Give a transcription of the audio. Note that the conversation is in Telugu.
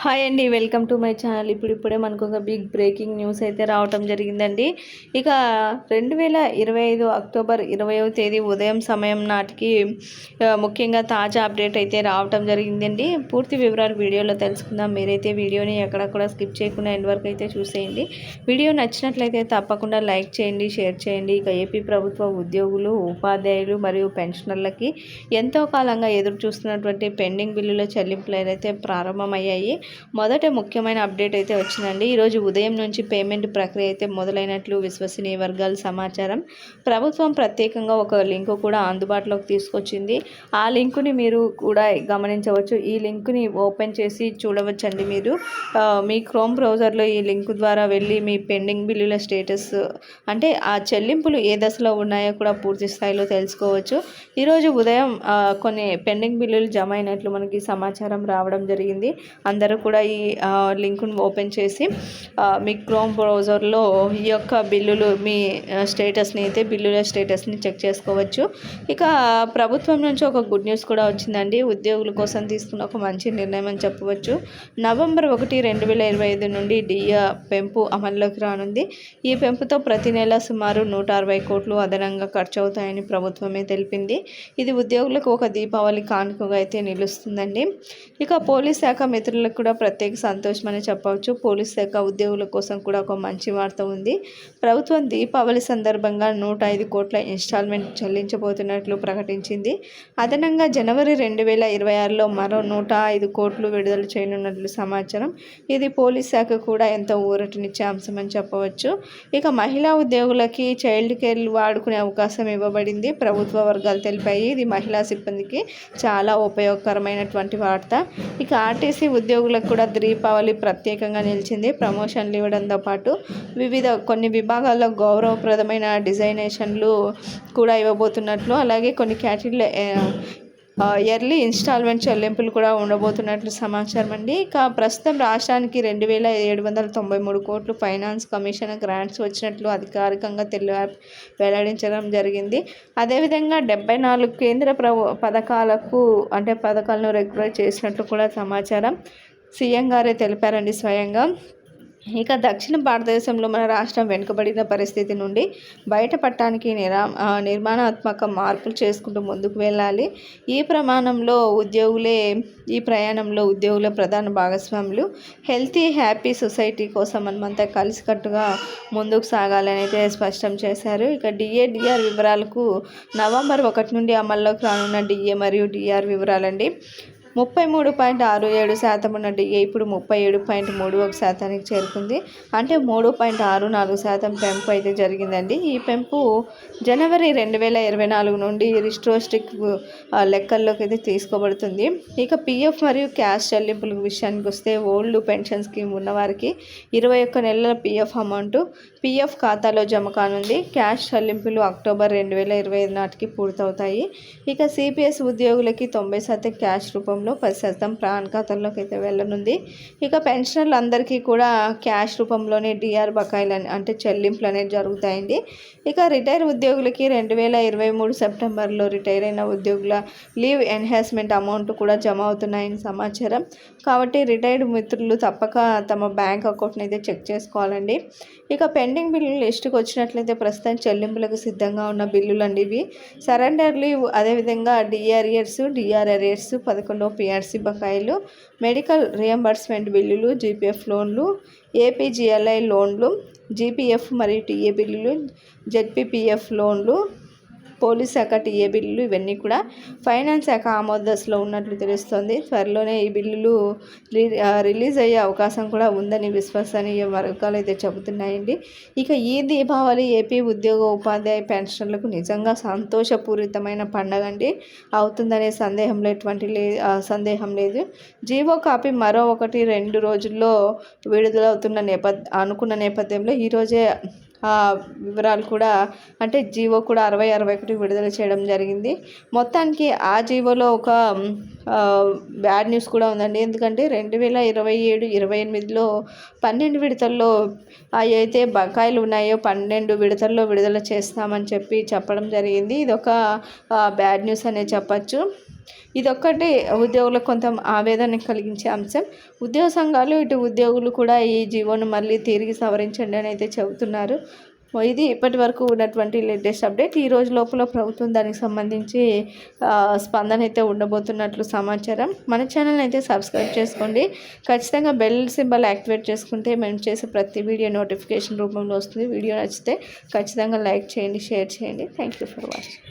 హాయ్ అండి వెల్కమ్ టు మై ఛానల్. ఇప్పుడు ఇప్పుడే మనకు ఒక బిగ్ బ్రేకింగ్ న్యూస్ అయితే రావటం జరిగిందండి. ఇక రెండు వేల ఇరవై ఐదు అక్టోబర్ ఇరవయో తేదీ ఉదయం సమయం నాటికి ముఖ్యంగా తాజా అప్డేట్ అయితే రావటం జరిగిందండి. పూర్తి వివరాలు వీడియోలో తెలుసుకుందాం. మీరైతే వీడియోని ఎక్కడ కూడా స్కిప్ చేయకుండా ఎండ్ వరకు అయితే చూసేయండి. వీడియో నచ్చినట్లయితే తప్పకుండా లైక్ చేయండి షేర్ చేయండి. ఇక ఏపీ ప్రభుత్వ ఉద్యోగులు ఉపాధ్యాయులు మరియు పెన్షనర్లకి ఎంతో కాలంగా ఎదురు చూస్తున్నటువంటి పెండింగ్ బిల్లుల చెల్లింపులు అయితే ప్రారంభమయ్యాయి. మొదట ముఖ్యమైన అప్డేట్ అయితే వచ్చిందండి. ఈరోజు ఉదయం నుంచి పేమెంట్ ప్రక్రియ అయితే మొదలైనట్లు విశ్వసనీయ వర్గాల సమాచారం. ప్రభుత్వం ప్రత్యేకంగా ఒక లింకు కూడా అందుబాటులోకి తీసుకొచ్చింది. ఆ లింకుని మీరు కూడా గమనించవచ్చు. ఈ లింకుని ఓపెన్ చేసి చూడవచ్చండి మీరు. మీ క్రోమ్ బ్రౌజర్లో ఈ లింకు ద్వారా వెళ్ళి మీ పెండింగ్ బిల్లుల స్టేటస్ అంటే ఆ చెల్లింపులు ఏ దశలో ఉన్నాయో కూడా పూర్తి స్థాయిలో తెలుసుకోవచ్చు. ఈరోజు ఉదయం కొన్ని పెండింగ్ బిల్లులు జమ అయినట్లు మనకి సమాచారం రావడం జరిగింది. అందరూ కూడా ఈ లింక్ను ఓపెన్ చేసి మీ క్రోమ్ బ్రౌజర్లో ఈ యొక్క బిల్లులు మీ స్టేటస్ని అయితే బిల్లుల స్టేటస్ని చెక్ చేసుకోవచ్చు. ఇక ప్రభుత్వం నుంచి ఒక గుడ్ న్యూస్ కూడా వచ్చిందండి. ఉద్యోగుల కోసం తీసుకున్న ఒక మంచి నిర్ణయం అని చెప్పవచ్చు. నవంబర్ ఒకటి రెండు వేల ఇరవై ఐదు నుండి డిఏ పెంపు అమల్లోకి రానుంది. ఈ పెంపుతో ప్రతి నెల సుమారు నూట అరవై కోట్లు అదనంగా ఖర్చు అవుతాయని ప్రభుత్వమే తెలిపింది. ఇది ఉద్యోగులకు ఒక దీపావళి కానుకగా అయితే నిలుస్తుందండి. ఇక పోలీస్ శాఖ మిత్రులకు కూడా ప్రత్యేక సంతోషం అని చెప్పవచ్చు. పోలీస్ శాఖ ఉద్యోగుల కోసం కూడా ఒక మంచి వార్త ఉంది. ప్రభుత్వం దీపావళి సందర్భంగా నూట ఐదు కోట్ల ఇన్స్టాల్మెంట్ చెల్లించబోతున్నట్లు ప్రకటించింది. అదనంగా జనవరి రెండు వేల ఇరవై ఆరులో మరో నూట ఐదు కోట్లు విడుదల చేయనున్నట్లు సమాచారం. ఇది పోలీస్ శాఖ కూడా ఎంతో ఊరటనిచ్చే అంశం అని చెప్పవచ్చు. ఇక మహిళా ఉద్యోగులకి చైల్డ్ కేర్ వాడుకునే అవకాశం ఇవ్వబడింది. ప్రభుత్వ వర్గాలు తెలిపాయి. ఇది మహిళా సిబ్బందికి చాలా ఉపయోగకరమైనటువంటి వార్త. ఇక ఆర్టీసీ ఉద్యోగులకు కూడా దీపావళి ప్రత్యేకంగా నిలిచింది. ప్రమోషన్లు ఇవ్వడంతో పాటు వివిధ కొన్ని విభాగాల్లో గౌరవప్రదమైన డిజైనేషన్లు కూడా ఇవ్వబోతున్నట్లు అలాగే కొన్ని కేటగిరీల ఇయర్లీ ఇన్స్టాల్మెంట్ చెల్లింపులు కూడా ఉండబోతున్నట్లు సమాచారం అండి. ఇక ప్రస్తుతం రాష్ట్రానికి రెండు వేల ఏడు వందల తొంభై మూడు కోట్లు ఫైనాన్స్ కమిషన్ గ్రాంట్స్ వచ్చినట్లు అధికారికంగా తెలి వెల్లడించడం జరిగింది. అదేవిధంగా డెబ్బై నాలుగు కేంద్ర ప్రభు పథకాలకు అంటే పథకాలను రెగ్యులర్ చేసినట్లు కూడా సమాచారం. సీఎం గారే తెలిపారండి స్వయంగా. ఇక దక్షిణ భారతదేశంలో మన రాష్ట్రం వెనుకబడిన పరిస్థితి నుండి బయటపడటానికి నిరా నిర్మాణాత్మక మార్పులు చేసుకుంటూ ముందుకు వెళ్ళాలి. ఈ ప్రమాణంలో ఉద్యోగులే ఈ ప్రయాణంలో ఉద్యోగుల ప్రధాన భాగస్వాములు హెల్తీ హ్యాపీ సొసైటీ కోసం మనమంతా కలిసికట్టుగా ముందుకు సాగాలని అయితే స్పష్టం చేశారు. ఇక డిఏ డిఆర్ వివరాలకు నవంబర్ ఒకటి నుండి అమల్లోకి రానున్న డిఏ మరియు డిఆర్ వివరాలండి. ముప్పై మూడు పాయింట్ ఆరు ఏడు శాతం ఉన్న డిఏ ఇప్పుడు ముప్పై ఏడు పాయింట్ మూడు ఒక శాతానికి చేరుకుంది. అంటే మూడు పాయింట్ ఆరు నాలుగు శాతం పెంపు అయితే జరిగిందండి. ఈ పెంపు జనవరి రెండు వేల ఇరవై నాలుగు నుండి రిస్ట్రోస్టిక్ లెక్కల్లోకి అయితే తీసుకోబడుతుంది. ఇక పిఎఫ్ మరియు క్యాష్ చెల్లింపుల విషయానికి వస్తే ఓల్డ్ పెన్షన్ స్కీమ్ ఉన్నవారికి ఇరవై ఒక్క నెలల పిఎఫ్ అమౌంట్ పిఎఫ్ ఖాతాలో జమ కానుంది. క్యాష్ చెల్లింపులు అక్టోబర్ రెండు వేల ఇరవై ఐదు నాటికి పూర్తవుతాయి. ఇక సిపిఎస్ ఉద్యోగులకి తొంభై శాతం క్యాష్ రూపంలో పది శాతం ప్రాణ్ ఖాతాల్లోకి అయితే వెళ్ళనుంది. ఇక పెన్షనర్లు అందరికీ కూడా క్యాష్ రూపంలోనే డిఆర్ బకాయిలు అంటే చెల్లింపులు అనేవి జరుగుతాయండి ఇక రిటైర్ ఉద్యోగులకి రెండు వేల ఇరవై మూడు సెప్టెంబర్లో రిటైర్ అయిన ఉద్యోగుల లీవ్ ఎన్హాన్స్మెంట్ అమౌంట్ కూడా జమ అవుతున్నాయని సమాచారం. కాబట్టి రిటైర్డ్ మిత్రులు తప్పక తమ బ్యాంక్ అకౌంట్ని అయితే చెక్ చేసుకోవాలండి. ఇక పెండింగ్ బిల్లులు లిస్టుకు వచ్చినట్లయితే ప్రస్తుతం చెల్లింపులకు సిద్ధంగా ఉన్న బిల్లులు అండి ఇవి. సరెండర్ లీవ్ అదేవిధంగా డిఆర్ఇయర్స్ డిఆర్ పదకొండవ పిఆర్సీ బకాయిలు మెడికల్ రియంబర్స్మెంట్ బిల్లులు జీపీఎఫ్ లోన్లు ఏపీజీఎల్ఐ లోన్లు జీపీఎఫ్ మరియు టీఏ బిల్లులు జెడ్పీపీఎఫ్ లోన్లు పోలీస్ శాఖ టీఏ బిల్లులు ఇవన్నీ కూడా ఫైనాన్స్ శాఖ ఆమోద దశలో ఉన్నట్లు తెలుస్తోంది. త్వరలోనే ఈ బిల్లులు రి- రిలీజ్ అయ్యే అవకాశం కూడా ఉందని విశ్వసనీయ వర్గాలు అయితే చెబుతున్నాయండి. ఇక ఈ దీపావళి ఏపీ ఉద్యోగ ఉపాధ్యాయ పెన్షన్లకు నిజంగా సంతోషపూరితమైన పండగ అండి అవుతుందనే సందేహంలో ఎటువంటి లే సందేహం లేదు. జీవో కాపీ మరో ఒకటి రెండు రోజుల్లో విడుదలవుతున్న నేపథ్య అనుకున్న నేపథ్యంలో ఈరోజే వివరాలు కూడా అంటే జీవో కూడా అరవై అరవై ఒకటి విడుదల చేయడం జరిగింది. మొత్తానికి ఆ జీవోలో ఒక బ్యాడ్ న్యూస్ కూడా ఉందండి. ఎందుకంటే రెండు వేల ఇరవై ఏడు ఇరవై ఎనిమిదిలో పన్నెండు విడతల్లో అయితే బకాయిలు ఉన్నాయో పన్నెండు విడతల్లో విడుదల చేస్తామని చెప్పి చెప్పడం జరిగింది. ఇది ఒక బ్యాడ్ న్యూస్ అనే చెప్పచ్చు. ఇదొక్కటి ఉద్యోగులకు కొంత ఆవేదన కలిగించే అంశం. ఉద్యోగ సంఘాలు ఇటు ఉద్యోగులు కూడా ఈ జీవోను మళ్ళీ తిరిగి సవరించండి అని అయితే చెబుతున్నారు. ఇది ఇప్పటి వరకు ఉన్నటువంటి లేటెస్ట్ అప్డేట్. ఈ రోజు లోపల ప్రభుత్వం దానికి సంబంధించి స్పందన అయితే ఉండబోతున్నట్లు సమాచారం. మన ఛానల్ అయితే సబ్స్క్రైబ్ చేసుకోండి. ఖచ్చితంగా బెల్ సింబల్ యాక్టివేట్ చేసుకుంటే మేము చేసే ప్రతి వీడియో నోటిఫికేషన్ రూపంలో వస్తుంది. వీడియో నచ్చితే ఖచ్చితంగా లైక్ చేయండి షేర్ చేయండి. Thank you for watching